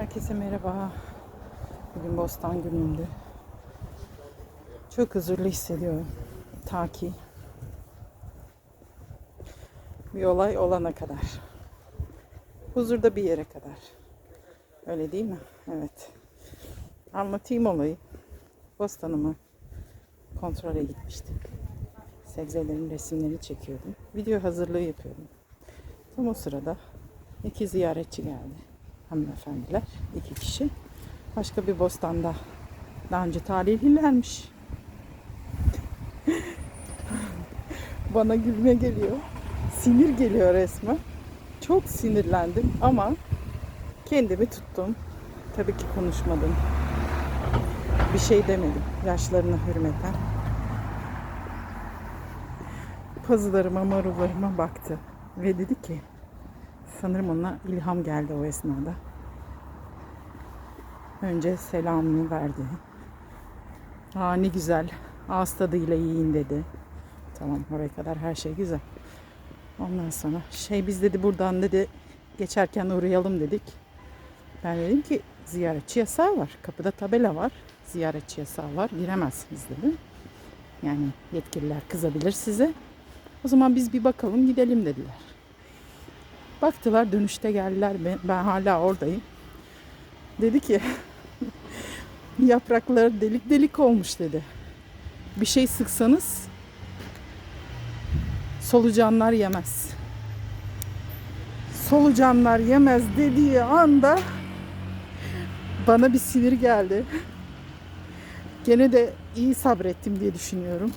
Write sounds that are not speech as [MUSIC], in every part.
Herkese merhaba. Bugün Bostan günündü. Çok huzurlu hissediyorum. Ta ki bir olay olana kadar. Huzurda bir yere kadar. Öyle değil mi? Evet. Anlatayım olayı. Bostanımı kontrole gitmiştim. Sebzelerin resimlerini çekiyordum. Video hazırlığı yapıyordum. Tam o sırada iki ziyaretçi geldi. Hanımefendiler, iki kişi. Başka bir bostanda daha önce talihlilermiş. [LAUGHS] Bana gülme geliyor. Sinir geliyor resmen. Çok sinirlendim ama kendimi tuttum. Tabii ki konuşmadım. Bir şey demedim. Yaşlarına hürmeten. Pazılarıma, marullarıma baktı. Ve dedi ki sanırım ona ilham geldi o esnada. Önce selamını verdi. Aa ne güzel. Ağız tadıyla yiyin dedi. Tamam oraya kadar her şey güzel. Ondan sonra şey biz dedi buradan dedi geçerken uğrayalım dedik. Ben dedim ki ziyaretçi yasağı var. Kapıda tabela var. Ziyaretçi yasağı var. Giremezsiniz dedim. Yani yetkililer kızabilir size. O zaman biz bir bakalım gidelim dediler. Baktılar dönüşte geldiler. Ben, ben hala oradayım. Dedi ki [LAUGHS] yaprakları delik delik olmuş dedi. Bir şey sıksanız solucanlar yemez. Solucanlar yemez dediği anda bana bir sinir geldi. Gene de iyi sabrettim diye düşünüyorum.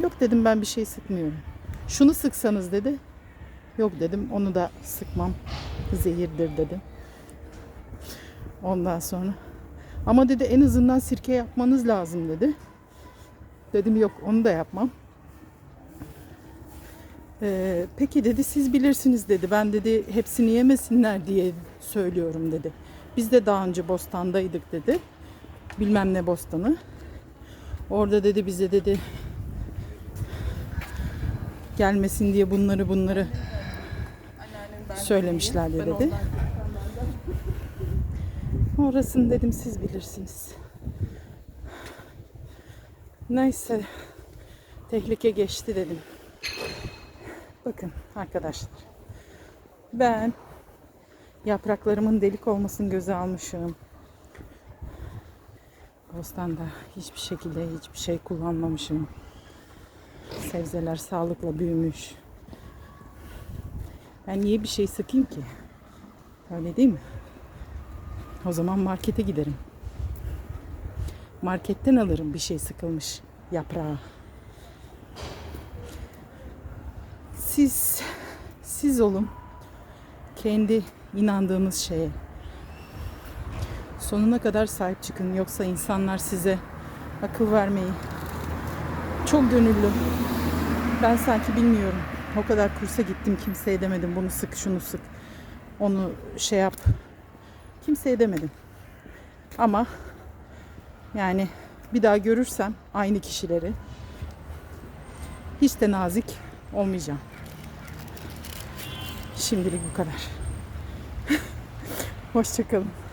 Yok dedim ben bir şey sıkmıyorum. Şunu sıksanız dedi. Yok dedim onu da sıkmam. Zehirdir dedim. Ondan sonra ama dedi en azından sirke yapmanız lazım dedi. Dedim yok onu da yapmam. Ee, peki dedi siz bilirsiniz dedi. Ben dedi hepsini yemesinler diye söylüyorum dedi. Biz de daha önce bostandaydık dedi. Bilmem ne bostanı. Orada dedi bize dedi gelmesin diye bunları bunları söylemişlerdi dedi. Orasını dedim siz bilirsiniz. Neyse tehlike geçti dedim. Bakın arkadaşlar. Ben yapraklarımın delik olmasını göze almışım. Bostanda hiçbir şekilde hiçbir şey kullanmamışım. Sebzeler sağlıkla büyümüş. Ben niye bir şey sıkayım ki? Öyle değil mi? O zaman markete giderim. Marketten alırım bir şey sıkılmış yaprağı. Siz siz olun. Kendi inandığınız şeye. Sonuna kadar sahip çıkın yoksa insanlar size akıl vermeyi çok gönüllü. Ben sanki bilmiyorum. O kadar kursa gittim kimseye demedim bunu sık şunu sık. Onu şey yap. Kimseye demedim. Ama yani bir daha görürsem aynı kişileri hiç de nazik olmayacağım. Şimdilik bu kadar. [LAUGHS] Hoşçakalın.